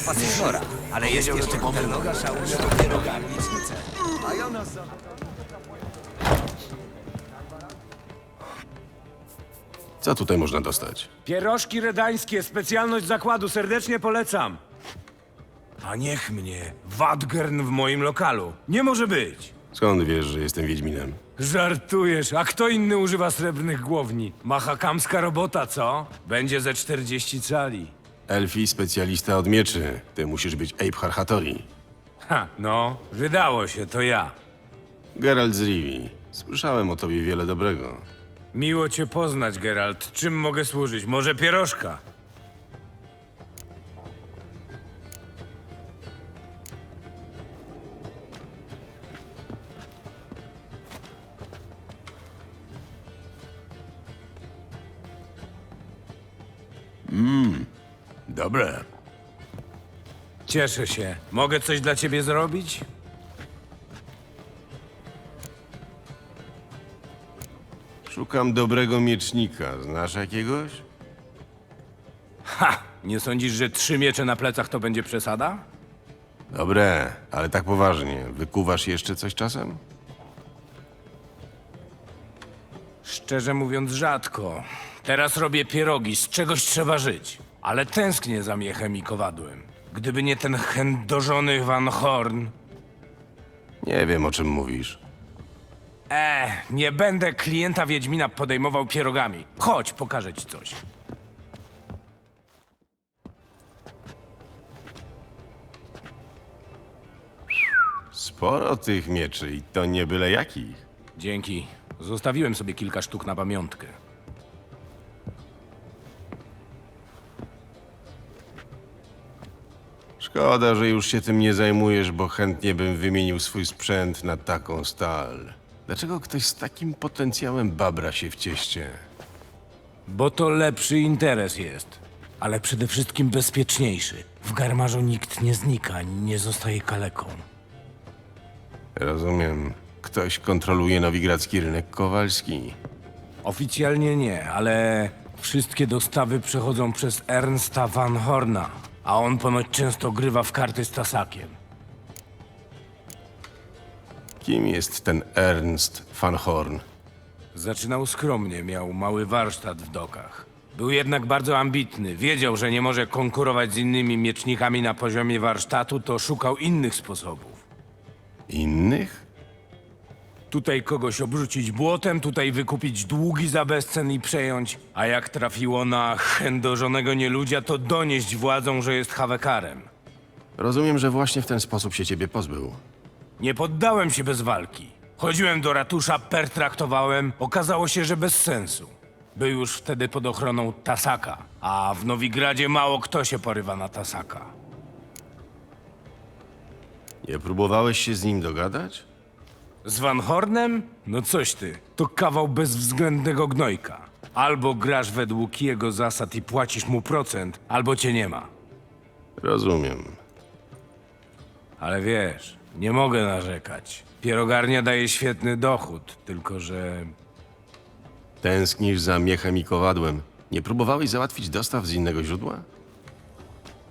do pasażera, ale jest jeszcze noga szałuje dopiero garnicznicę. Co tutaj można dostać? Pierożki redańskie, specjalność zakładu, serdecznie polecam. A niech mnie, Wadgern w moim lokalu. Nie może być. Skąd wiesz, że jestem Wiedźminem? Żartujesz, a kto inny używa srebrnych głowni? Machakamska robota, co? Będzie ze 40 cali. Elfi, specjalista od mieczy. Ty musisz być Abe Harhatori. Ha, no, wydało się, to ja. Geralt z Rivi. Słyszałem o tobie wiele dobrego. Miło cię poznać, Geralt. Czym mogę służyć? Może pierożka? Dobre. Cieszę się. Mogę coś dla ciebie zrobić? Szukam dobrego miecznika. Znasz jakiegoś? Ha! Nie sądzisz, że trzy miecze na plecach to będzie przesada? Dobre, ale tak poważnie. Wykuwasz jeszcze coś czasem? Szczerze mówiąc, rzadko. Teraz robię pierogi, z czegoś trzeba żyć. Ale tęsknię za miechem i kowadłem. Gdyby nie ten chędożony Van Horn... Nie wiem, o czym mówisz. E, nie będę klienta Wiedźmina podejmował pierogami. Chodź, pokażę ci coś. Sporo tych mieczy i to nie byle jakich. Dzięki. Zostawiłem sobie kilka sztuk na pamiątkę. Szkoda, że już się tym nie zajmujesz, bo chętnie bym wymienił swój sprzęt na taką stal. Dlaczego ktoś z takim potencjałem babra się w cieście? Bo to lepszy interes jest. Ale przede wszystkim bezpieczniejszy. W garmarzu nikt nie znika, ani nie zostaje kaleką. Rozumiem. Ktoś kontroluje nowigradzki rynek kowalski. Oficjalnie nie, ale wszystkie dostawy przechodzą przez Ernsta Van Horna, a on ponoć często grywa w karty z Tasakiem. Kim jest ten Ernst van Horn? Zaczynał skromnie, miał mały warsztat w dokach. Był jednak bardzo ambitny. Wiedział, że nie może konkurować z innymi miecznikami na poziomie warsztatu, to szukał innych sposobów. Innych? Tutaj kogoś obrzucić błotem, tutaj wykupić długi za bezcen i przejąć, a jak trafiło na chędożonego nieludzia, to donieść władzom, że jest hawekarem. Rozumiem, że właśnie w ten sposób się ciebie pozbył. Nie poddałem się bez walki. Chodziłem do ratusza, pertraktowałem, okazało się, że bez sensu. Był już wtedy pod ochroną Tasaka, a w Nowigradzie mało kto się porywa na Tasaka. Nie próbowałeś się z nim dogadać? Z Van Hornem? No coś ty, to kawał bezwzględnego gnojka. Albo grasz według jego zasad i płacisz mu procent, albo cię nie ma. Rozumiem. Ale wiesz, nie mogę narzekać. Pierogarnia daje świetny dochód, tylko że Tęsknisz za miechem i kowadłem. Nie próbowałeś załatwić dostaw z innego źródła?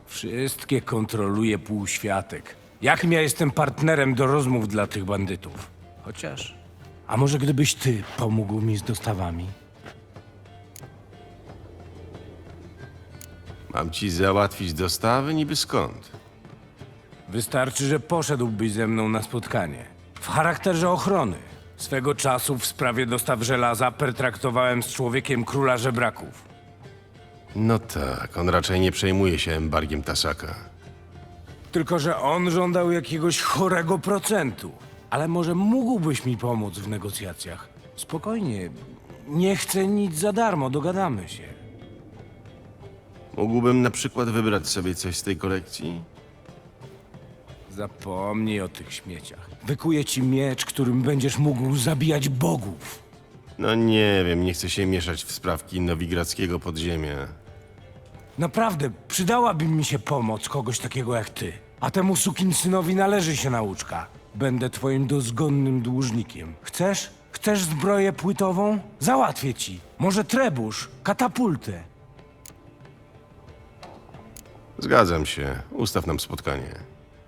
Wszystkie kontroluje półświatek. Jakim ja jestem partnerem do rozmów dla tych bandytów? Chociaż. A może gdybyś ty pomógł mi z dostawami? Mam ci załatwić dostawy niby skąd? Wystarczy, że poszedłbyś ze mną na spotkanie. W charakterze ochrony. Swego czasu w sprawie dostaw żelaza pertraktowałem z człowiekiem króla żebraków. No tak, on raczej nie przejmuje się embargiem Tasaka. Tylko, że on żądał jakiegoś chorego procentu. Ale może mógłbyś mi pomóc w negocjacjach? Spokojnie. Nie chcę nic za darmo, dogadamy się. Mógłbym na przykład wybrać sobie coś z tej kolekcji? Zapomnij o tych śmieciach. Wykuję ci miecz, którym będziesz mógł zabijać bogów. No nie wiem, nie chcę się mieszać w sprawki nowigradzkiego podziemia. Naprawdę, przydałaby mi się pomoc kogoś takiego jak ty. A temu sukinsynowi należy się nauczka. Będę twoim dozgonnym dłużnikiem. Chcesz? Chcesz zbroję płytową? Załatwię ci. Może trebusz, katapultę. Zgadzam się. Ustaw nam spotkanie.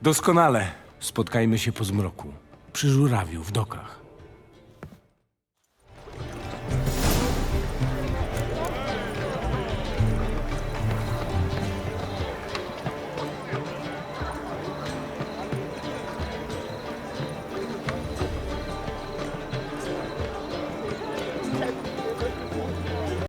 Doskonale. Spotkajmy się po zmroku. Przy żurawiu w dokach.